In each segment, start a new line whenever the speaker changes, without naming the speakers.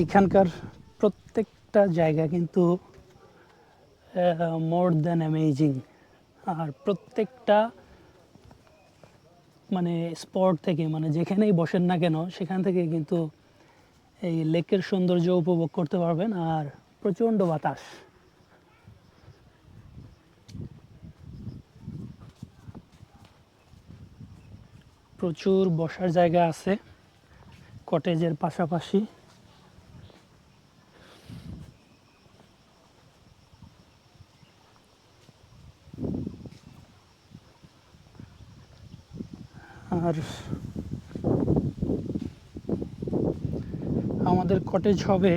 এইখানকার প্রত্যেকটা জায়গা কিন্তু মোর দ্যান অ্যামেজিং আর প্রত্যেকটা মানে স্পট থেকে মানে যেখানেই বসেন না কেন, সেখান থেকে কিন্তু এই লেকের সৌন্দর্য উপভোগ করতে পারবেন। আর প্রচণ্ড বাতাস। প্রচুর বসার জায়গা আছে কটেজের পাশাপাশি। আর আমাদের কটেজ হবে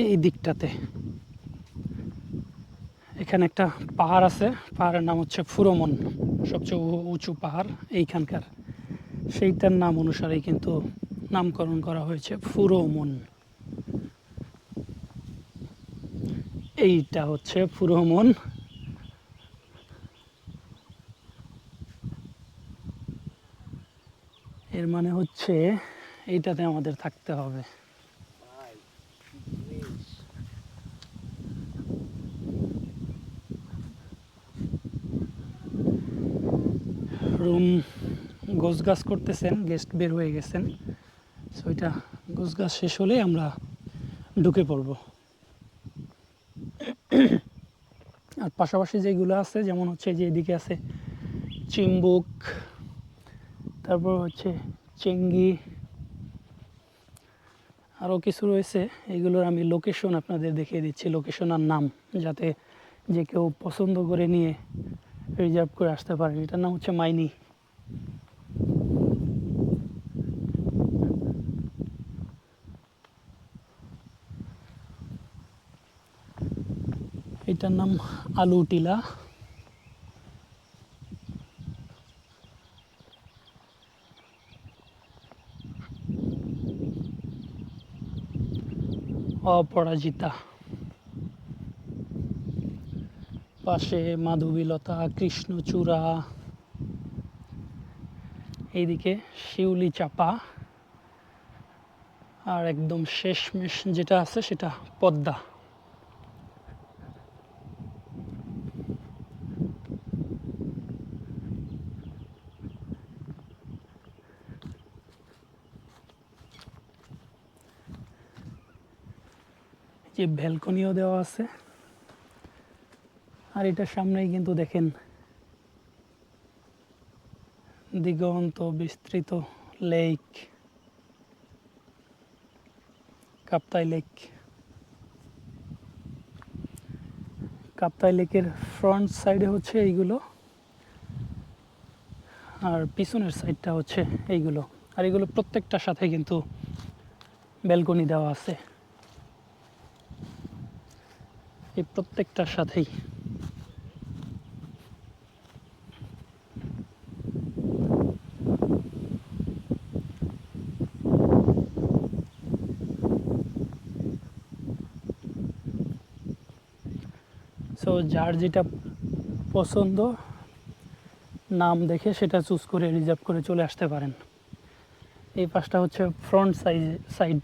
এই দিকটাতে। এখানে একটা পাহাড় আছে, পাহাড়ের নাম হচ্ছে ফুরমন, সবচেয়ে উঁচু পাহাড় এইখানকার। সেইটার নাম অনুসারেই কিন্তু নামকরণ করা হয়েছে ফুরমন। এইটা হচ্ছে ফুরমন। এর মানে হচ্ছে এইটাতে আমাদের থাকতে হবে। রুম গোছ গাছ করতেছেন, গেস্ট বের হয়ে গেছেন। সো এটা গাছ শেষ হলে আমরা ঢুকে পড়ব। আর পাশাপাশি যেগুলো আছে, যেমন হচ্ছে যে এদিকে আছে চিম্বুক তারপর হচ্ছে চেঙ্গি আরও কিছু রয়েছে। এগুলোর আমি লোকেশন আপনাদের দেখিয়ে দিচ্ছি। লোকেশন আর নাম, যাতে যে কেউ পছন্দ করে নিয়ে রিজার্ভ করে আসতে পারেন। এটার নাম হচ্ছে মাইনি। এটার নাম আলু টিলা। অপরাজিতা। পাশে মাধবীলতা কৃষ্ণচূড়া। এইদিকে শিউলি চাপা আর একদম শেষমেশ যেটা আছে সেটা পদ্মা। যে ব্যালকনিও দেওয়া আছে। আর এটার সামনেই কিন্তু দেখেন দিগন্ত বিস্তৃত লেক, কাপ্তাই লেক। কাপ্তাই লেকের ফ্রন্ট সাইডে হচ্ছে এইগুলো, আর পিছনের সাইডটা হচ্ছে এইগুলো। আর এগুলো প্রত্যেকটার সাথে কিন্তু ব্যালকনি দেওয়া আছে। এই প্রত্যেকটার সাথেই। সো যার যেটা পছন্দ, নাম দেখে সেটা চুজ করে রিজার্ভ করে চলে আসতে পারেন। এই পাশটা হচ্ছে ফ্রন্ট সাইজ সাইড